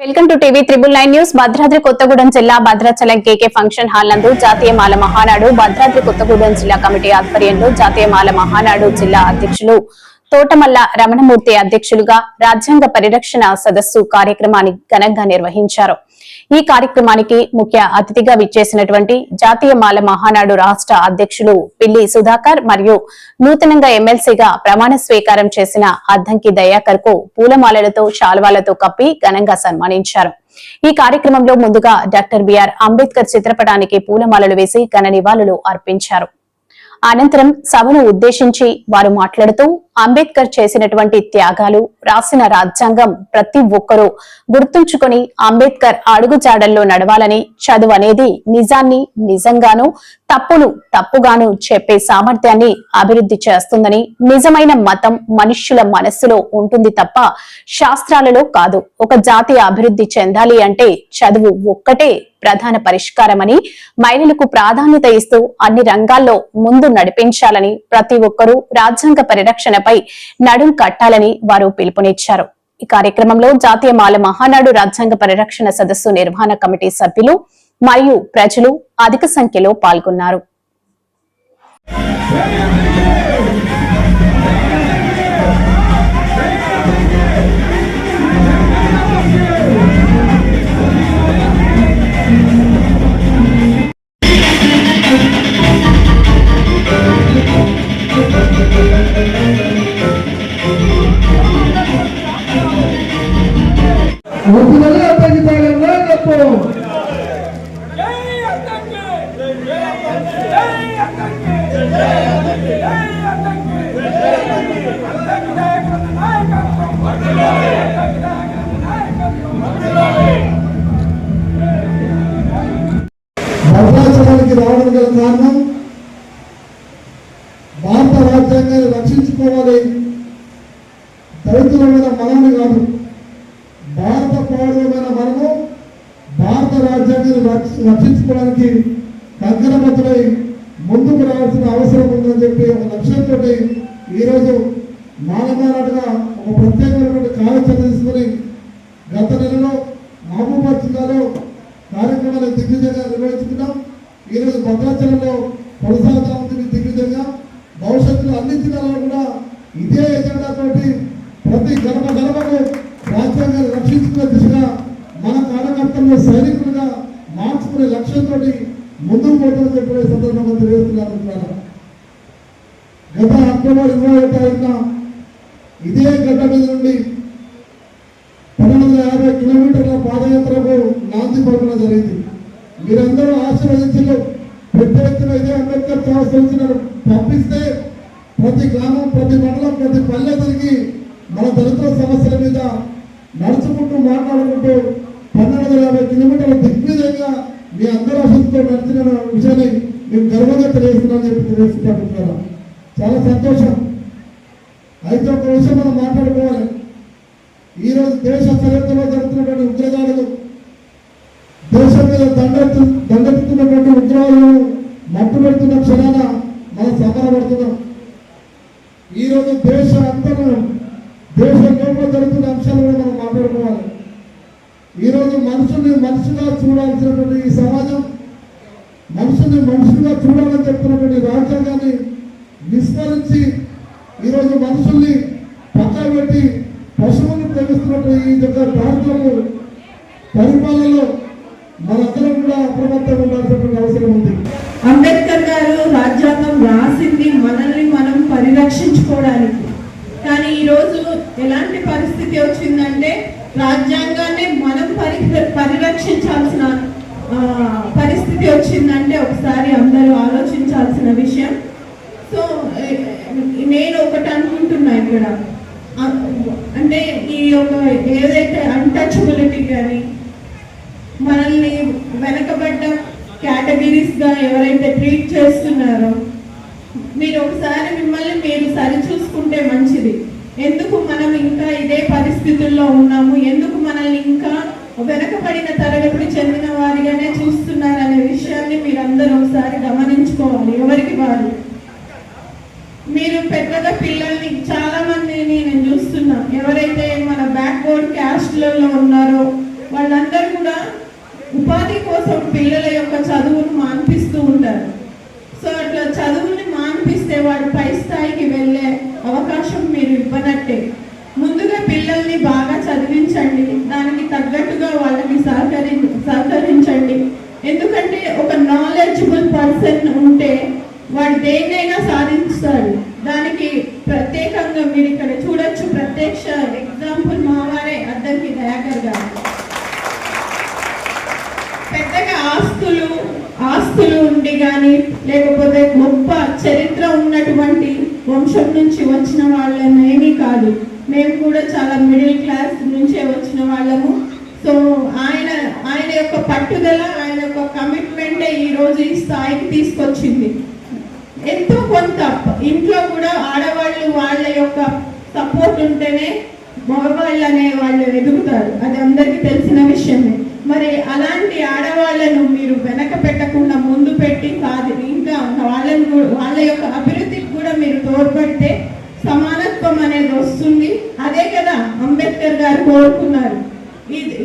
Welcome to TV triple nine news. Bhadradri Kothagudem జిల్లా భద్రాచలం కేకే function hall నందు జాతీయ మాల మహానాడు భద్రాద్రి కొత్తగూడెం జిల్లా కమిటీ ఆధ్వర్యంలో జాతీయ మాల మహానాడు జిల్లా అధ్యక్షులు తోటమల్ల రమణమూర్తి అధ్యక్షులుగా రాజ్యాంగ పరిరక్షణ సదస్సు కార్యక్రమాన్ని ఘనంగా నిర్వహించారు. ఈ కార్యక్రమానికి ముఖ్య అతిథిగా విచ్చేసినటువంటి జాతీయ మాల మహానాడు రాష్ట్ర అధ్యక్షులు పిల్లి సుధాకర్ మరియు నూతనంగా ఎమ్మెల్సీగా ప్రమాణ స్వీకారం చేసిన అద్దంకి దయాకర్కు పూలమాలలతో శాల్వాలతో కప్పి ఘనంగా సన్మానించారు. ఈ కార్యక్రమంలో ముందుగా డాక్టర్ బిఆర్ అంబేద్కర్ చిత్రపటానికి పూలమాలలు వేసి ఘన నివాళులు అర్పించారు. అనంతరం సభను ఉద్దేశించి వారు మాట్లాడుతూ అంబేద్కర్ చేసినటువంటి త్యాగాలు రాసిన రాజ్యాంగం ప్రతి ఒక్కరూ గుర్తుంచుకొని అంబేద్కర్ అడుగుజాడల్లో నడవాలని చదువు అనేది నిజాన్ని నిజంగాను తప్పును తప్పుగాను చెప్పే సామర్థ్యాన్ని అభివృద్ధి చేస్తుందని నిజమైన మతం మనుష్యుల మనస్సులో ఉంటుంది తప్ప శాస్త్రాలలో కాదు. ఒక జాతి అభివృద్ధి చెందాలి అంటే చదువు ఒక్కటే ప్రధాన పరిష్కారమని మహిళలకు ప్రాధాన్యత ఇస్తూ అన్ని రంగాల్లో ముందు నడిపించాలని ప్రతి ఒక్కరూ రాజ్యాంగ పరిరక్షణ పై నడుం కట్టాలని వారు పిలుపునిచ్చారు. ఈ కార్యక్రమంలో జాతీయ మాల మహానాడు రాజ్యాంగ పరిరక్షణ సదస్సు నిర్వహణ కమిటీ సభ్యులు మరియు ప్రజలు అధిక సంఖ్యలో పాల్గొన్నారు. భద్రాచలానికి రావడం గల కారణం భారత రాజ్యాంగాన్ని రక్షించుకోవాలి. దళితుల మీద మనల్ని కాదు భారత పౌరులమైన మనము భారత రాజ్యాంగాన్ని రక్ష- రక్షించుకోవడానికి కంకణబద్ధులై ముందుకు రావాల్సిన అవసరం ఉందని చెప్పి ఒక లక్ష్యంతో ఈరోజు మాలమానాడుగా ఒక ప్రత్యేకమైనటువంటి కార్యాచరణ తీసుకుని గత నెలలో మహబూబాద్ జిల్లాలో కార్యక్రమాలు దిగ్విజయంగా నిర్వహించుకున్నాం. ఈరోజు భద్రాచలంలో కొనసాగుతా ఉంటుంది దిగ్విజయంగా భవిష్యత్తులో అన్ని జిల్లాల్లో కూడా ఇదే ఎజెండాతోటి ప్రతి గడప గడపకు రాజ్యాంగాన్ని రక్షించుకునే దిశగా మన కార్యకర్తలను సైనికులుగా మార్చుకునే లక్ష్యంతో ముందుకు పోతుందని చెప్పి సందర్భంగా తెలియజేస్తున్నారు మిత్రులారా. గత అక్టోబర్ ఇరవై ఒకటిన ఇదే గడ్డ మీద నుండి పన్నెండు వందల యాభై కిలోమీటర్ల పాదయాత్రకు నాంది పలకడం జరిగింది మీరందరూ ఆశీర్వదించారు పెద్ద ఎత్తున ఇదే అంబేద్కర్ సంవత్సరం పంపిస్తే ప్రతి గ్రామం ప్రతి మండలం ప్రతి పల్లె తిరిగి మన దళితుల సమస్యల మీద నడుచుకుంటూ మాట్లాడుకుంటూ పన్నెండు వందల యాభై కిలోమీటర్ల దిగ్విజయంగా మీ అందరూ అభివృద్ధితో నడిచిన విషయాన్ని మేము గర్వంగా తెలియజేస్తున్నామని చెప్పి తెలియజేస్తున్నాం చాలా సంతోషం. అయితే ఒక విషయం మనం మాట్లాడుకోవాలి. ఈరోజు దేశ సరిహద్దులో జరుగుతున్నటువంటి ఉగ్రదాడులు దేశం మీద దండెత్తి దండెత్తుతున్నటువంటి ఉగ్రవాదులను మట్టు పెడుతున్న క్షణాన మనం సమరపడుతున్నాం ఈ రోజు దేశ అంతరం దేశం లోపల జరుగుతున్న అంశాలు కూడా మనం మాట్లాడుకోవాలి ఈ రోజు మనుషుల్ని మనిషిగా చూడాల్సినటువంటి ఈ సమాజం మనుషుల్ని మనుషులుగా చూడాలని చెప్తున్నటువంటి రాజ్యాంగాన్ని విస్మరించి ఈరోజు మనుషుల్ని పక్కన పెట్టి పశువుని ప్రేమిస్తున్నటువంటి ఈ యొక్క భారతంలో పరిపాలనలో మనందరం కూడా అప్రమత్తంగా ఉండాల్సినటువంటి అవసరం ఉంది. అంబేద్కర్ గారు రాజ్యాంగం రాసింది మనల్ని మనం పరిరక్షించుకోవడానికి. కానీ ఈరోజు ఎలాంటి పరిస్థితి వచ్చిందంటే రాజ్యాంగాన్ని మనం పరి పరిరక్షించాల్సిన పరిస్థితి వచ్చిందంటే ఒకసారి అందరూ ఆలోచించాల్సిన విషయం. సో నేను ఒకటి అనుకుంటున్నా ఇక్కడ. అంటే ఈ యొక్క ఏదైతే అన్టచబిలిటీ కానీ మనల్ని వెనకబడ్డ కేటగిరీస్గా ఎవరైతే ట్రీట్ చేస్తున్నారో మీరు ఒకసారి మిమ్మల్ని మీరు సరిచూసుకుంటే మంచిది. ఎందుకు మనం ఇంకా ఇదే పరిస్థితుల్లో ఉన్నాము? ఎందుకు మనల్ని ఇంకా వెనకబడిన తరగతికి చెందిన వారిగానే చూస్తున్నారనే విషయాన్ని మీరందరూ ఒకసారి గమనించుకోవాలి. ఎవరికి వారు? మీరు పెద్దగా పిల్లల్ని చాలా మందిని నేను చూస్తున్నా. ఎవరైతే మన బ్యాక్వర్డ్ క్యాస్ట్లలో ఉన్నారో వాళ్ళందరూ కూడా ఉపాధి కోసం పిల్లల యొక్క చదువును మాన్పిస్తూ ఉంటారు. సో అట్లా చదువుని మాన్పిస్తే వాడు పై స్థాయికి వెళ్ళే అవకాశం మీరు ఇవ్వనట్టే. చదివించండి దానికి తగ్గట్టుగా వాళ్ళకి సహకరి సహకరించండి. ఎందుకంటే ఒక నాలెడ్జబుల్ పర్సన్ ఉంటే వాడు దేన్నైనా సాధిస్తారు దానికి ప్రత్యేకంగా మీరు ఇక్కడ చూడొచ్చు ప్రత్యక్ష ఎగ్జాంపుల్ మావారే అద్దరికి దయాకర్ గారు. పెద్దగా ఆస్తులు ఆస్తులు ఉండి కానీ లేకపోతే గొప్ప వంశం నుంచి వచ్చిన వాళ్ళని ఏమీ కాదు. మేము కూడా చాలా మిడిల్ క్లాస్ నుంచే వచ్చిన వాళ్ళము. సో ఆయన ఆయన యొక్క పట్టుదల ఆయన యొక్క కమిట్మెంటే ఈ రోజు ఈ స్థాయికి తీసుకొచ్చింది. ఎంతో కొంత ఇంట్లో కూడా ఆడవాళ్ళు వాళ్ళ యొక్క సపోర్ట్ ఉంటేనే మగవాళ్ళు అనే వాళ్ళు ఎదుగుతారు. అది అందరికీ తెలిసిన విషయమే. మరి అలాంటి ఆడవాళ్ళను మీరు వెనక పెట్టకుండా ముందు పెట్టి కాదు ఇంకా వాళ్ళను వాళ్ళ యొక్క అభివృద్ధి మీరు తోడ్పడితే సమానత్వం అనేది వస్తుంది. అదే కదా అంబేద్కర్ గారు కోరుకున్నారు.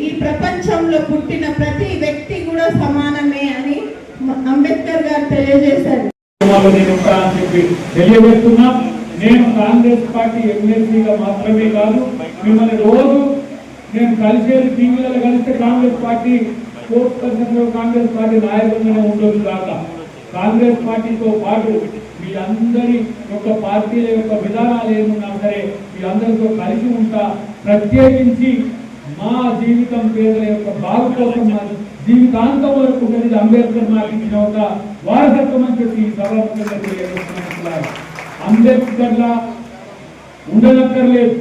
ఈ ప్రపంచంలో పుట్టిన ప్రతి వ్యక్తి కూడా సమానమే అని అంబేద్కర్ గారు తెలియజేశారు. నేను తెలియజేస్తున్నా. నేను కాంగ్రెస్ పార్టీ ఎమ్మెల్సీగా మాత్రమే కాదు మిమ్మల్ని రోజు నేను కలిసేది టీవీలలో కలిస్తే Congress party court Congress party నాయకులుగానే ఉండొచ్చు కాక. కాంగ్రెస్ పార్టీతో పాటు అందరి యొక్క పార్టీల యొక్క విధానాలు ఏమున్నా సరే మీ అందరితో కలిసి ఉంటా. ప్రత్యేకించి మా జీవితం పేదల యొక్క బాగు కోసం జీవితాంతం వరకు ఉన్నది అంబేద్కర్ నాకు ఒక వారసత్వం అని చెప్పి ఈ సభాముఖంగా తెలియజేస్తున్నాను అంబేద్కర్లా ఉండనక్కర్లేదు.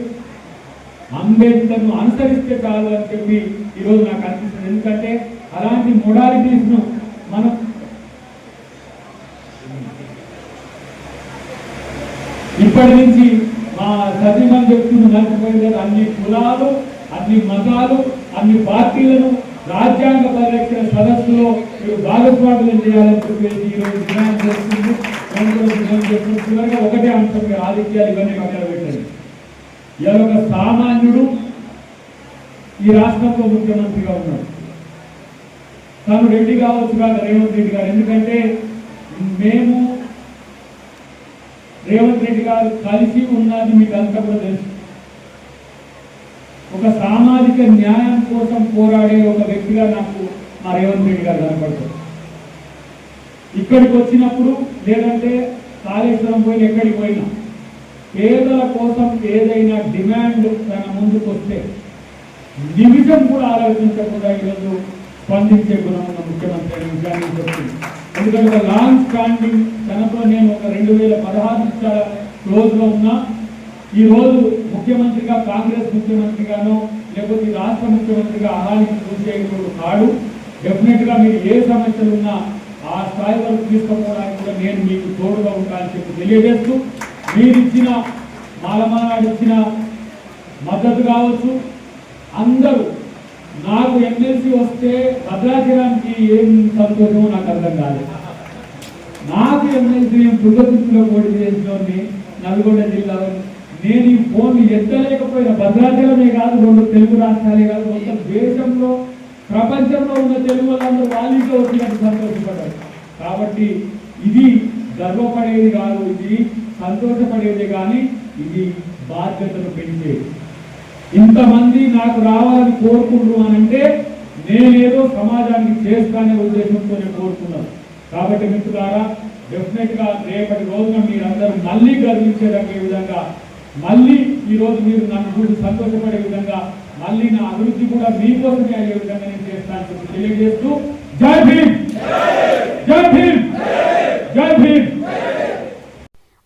అంబేద్కర్ను అనుసరిస్తే చాలు అని చెప్పి ఈరోజు నాకు అనిపిస్తుంది. ఎందుకంటే అలాంటి మొడాలిటీస్ను మనం ఇప్పటి నుంచి మా సతీమని చెప్తున్న నడిచిపోయింది అన్ని కులాలు అన్ని మతాలు అన్ని పార్టీలను రాజ్యాంగ పరిరక్షణ సదస్సులో మీరు భాగస్వామ్యం చేయాలని చెప్పేసి ఈరోజు డిమాండ్ చేస్తుంది. చివరిగా ఒకటే అంశం మీరు ఆదిత్యాలు ఇవన్నీ పక్కన పెట్టండి. ఇవాళ ఒక సామాన్యుడు ఈ రాష్ట్రంలో ముఖ్యమంత్రిగా ఉన్నాడు. తను రెడ్డి కావచ్చు కాదు రేవంత్ రెడ్డి గారు. ఎందుకంటే మేము రేవంత్ రెడ్డి గారు కలిసి ఉన్నది మీకు అంతా కూడా తెలుసు. ఒక సామాజిక న్యాయం కోసం పోరాడే ఒక వ్యక్తిగా నాకు మా రేవంత్ రెడ్డి గారు కనపడతారు. ఇక్కడికి వచ్చినప్పుడు లేదంటే కాళేశ్వరం పోయిన ఎక్కడికి పోయినా పేదల కోసం ఏదైనా డిమాండ్ తన ముందుకు వస్తే నిమిషం కూడా ఆలోచించకుండా ఈరోజు స్పందించే గుణం ఉన్న ముఖ్యమంత్రి అనే విషయాన్ని చెప్తుంది ఎందుకంటే లాంగ్ స్టాండింగ్ తనతో నేను ఒక రెండు వేల పదహారు రోజులో ఉన్నా ఈ రోజు ముఖ్యమంత్రిగా కాంగ్రెస్ ముఖ్యమంత్రిగానో లేకపోతే రాష్ట్ర ముఖ్యమంత్రిగా అహానికి చూసేటువంటి కాడు డెఫినెట్గా మీరు ఏ సమస్యలు ఉన్నా ఆ స్థాయి వరకు తీసుకుపోవడానికి కూడా నేను మీకు తోడుగా ఉంటానని చెప్పి తెలియజేస్తూ మీరిచ్చిన మాలమానాడు ఇచ్చిన మద్దతు కావచ్చు అందరూ నాకు ఎమ్మెల్సీ వస్తే భద్రాచలానికి ఏం సంతోషమో నాకు అర్థం కాలేదు. నాకు ఎమ్మెల్సీ నేను దుర్గతిలో పోటీ చేసినోడిని నల్గొండ జిల్లాలో. నేను ఈ ఫోన్ ఎత్తలేకపోయిన. భద్రాచలమే కాదు రెండు తెలుగు రాష్ట్రాలే కాదు. మొత్తం దేశంలో ప్రపంచంలో ఉన్న తెలుగు వాళ్ళందరూ వాళ్ళతో వచ్చినట్టు సంతోషపడ్డారు. కాబట్టి ఇది గర్వపడేది కాదు ఇది సంతోషపడేది కానీ ఇది బాధ్యతను పెంచేది. ఇంతమంది నాకు రావాలని కోరుకుంటున్నానంటే నేనేదో సమాజానికి చేస్తానే ఉద్దేశంతో నేను కోరుకున్నాను కాబట్టి మిత్రులారా డెఫినెట్గా రేపటి రోజున మీరందరూ మళ్ళీ గర్వించేదగే విధంగా మళ్ళీ ఈరోజు మీరు నన్ను చూసి సంతోషపడే విధంగా మళ్ళీ నా అభివృద్ధి కూడా మీకోసమే అయ్యే విధంగా నేను చేస్తాను తెలియజేస్తూ జై భీమ్! జై భీమ్ జై భీమ్